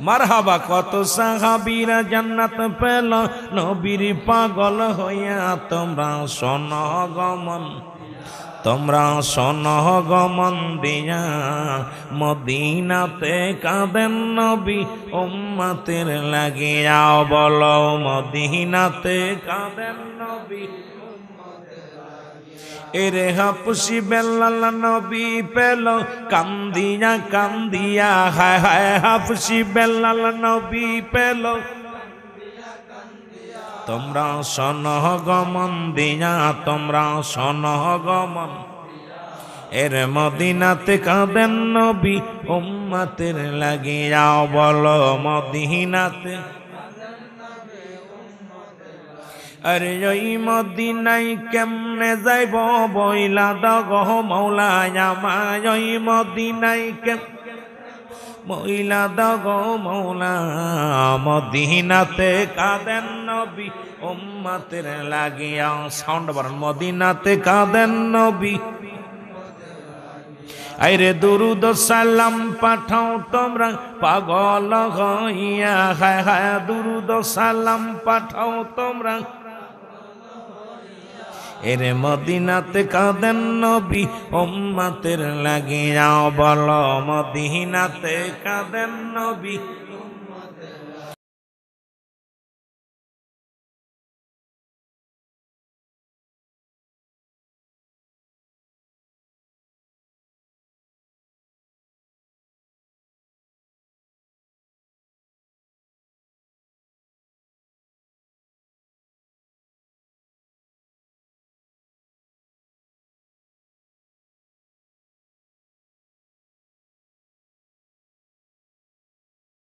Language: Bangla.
মারহাবা, কত সাহাবিরা জান্নাত পেল। নবীর পাগল হইয়া তোমরা শোন গমন তোমরা শোন গমন দিয়া। মদিনাতে কাঁদেন নবী, উম্মাতের লাগিয়া বলো, মদিনাতে কাঁদেন নবী এরে হাপুসি বেল্লাল নবী পেল। কান্দিয়া কান্দিয়া, হায় হায় হাপুসি বেল্লাল নবী পেল। তোমরা সনহ গমন দিয়া তোমরা সনহ গমন এর মদিনাতে কাঁদেন নবী, উম্মাতের লাগিয়াও বলো মদিনাতে। আরে ওই মদিনাই কেমনে যাইব বইলা দগহ মৌলায় আমায় ওই মদিনাই কেম মহিলা দগ মৌলা মদিনাতে কাঁদেন নবী, উম্মাতের লাগিয়া সাউন্ড বাড়ান, মদিনাতে কাঁদেন নবী। আইরে দুরুদ সালাম পাঠাও তোমরা, পাগল হইয়া, হায় হায়, দুরুদ সালাম পাঠাও তোমরা। এরে মদিনাতে কাঁদেন নবী উম্মাতের লাগিয়া বল মদিনাতে কাঁদেন নবী।